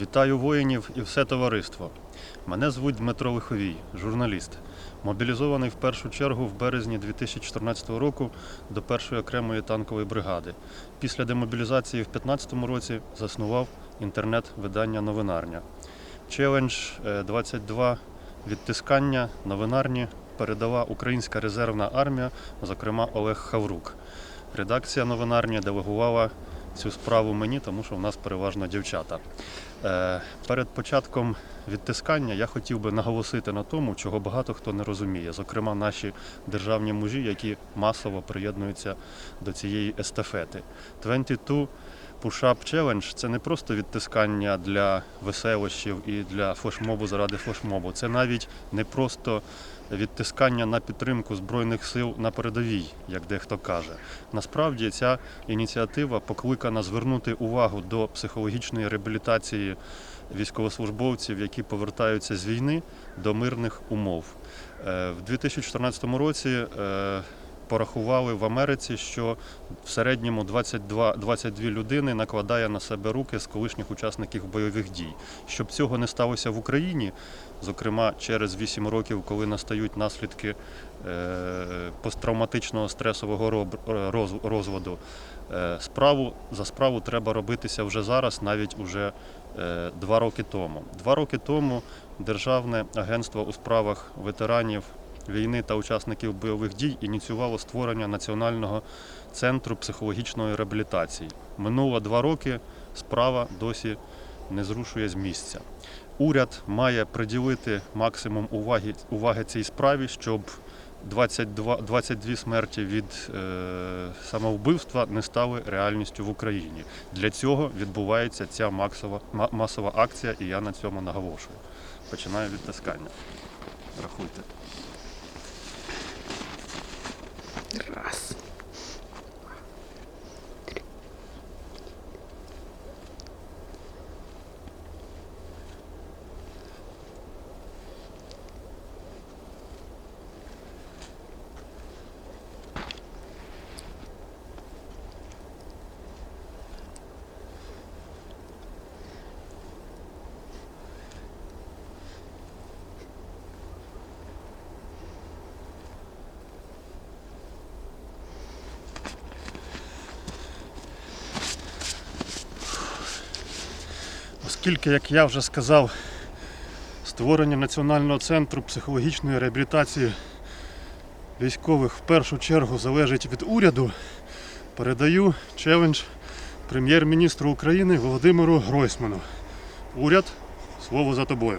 Вітаю воїнів і все товариство. Мене звуть Дмитро Лиховій, журналіст, мобілізований в першу чергу в березні 2014 року до першої окремої танкової бригади. Після демобілізації в 2015 році заснував інтернет-видання Новинарня. Челендж е, 22 відтискання новинарні передала Українська резервна армія, зокрема Олег Хаврук. Редакція новинарні делегувала цю справу мені, тому що в нас переважно дівчата. Е, Перед початком відтискання я хотів би наголосити на тому, чого багато хто не розуміє, зокрема наші державні мужі, які масово приєднуються до цієї естафети. 22 Push-Up Challenge – це не просто відтискання для веселощів і для флешмобу заради флешмобу. Це навіть не просто відтискання на підтримку Збройних сил на передовій, як дехто каже. Насправді ця ініціатива покликана звернути увагу до психологічної реабілітації військовослужбовців, які повертаються з війни до мирних умов. Е, В 2014 році е, порахували в Америці, що в середньому 22, 22 людини накладає на себе руки з колишніх учасників бойових дій. Щоб цього не сталося в Україні, зокрема через 8 років, коли настають наслідки е, посттравматичного стресового е, роз- розладу, е, справу за справу треба робитися вже зараз, навіть уже два роки тому. Два роки тому Державне агентство у справах ветеранів війни та учасників бойових дій ініціювало створення Національного центру психологічної реабілітації. Минуло два роки, справа досі не зрушує з місця. Уряд має приділити максимум уваги, уваги цій справі, щоб 22, 22 смерті від е, самовбивства не стали реальністю в Україні. Для цього відбувається ця максова, ма- масова акція, і я на цьому наголошую. Починаю відтискання. Рахуйте. Ras. Оскільки, як я вже сказав, створення Національного центру психологічної реабілітації військових в першу чергу залежить від уряду, передаю челендж прем'єр-міністру України Володимиру Гройсману. Уряд, слово за тобою.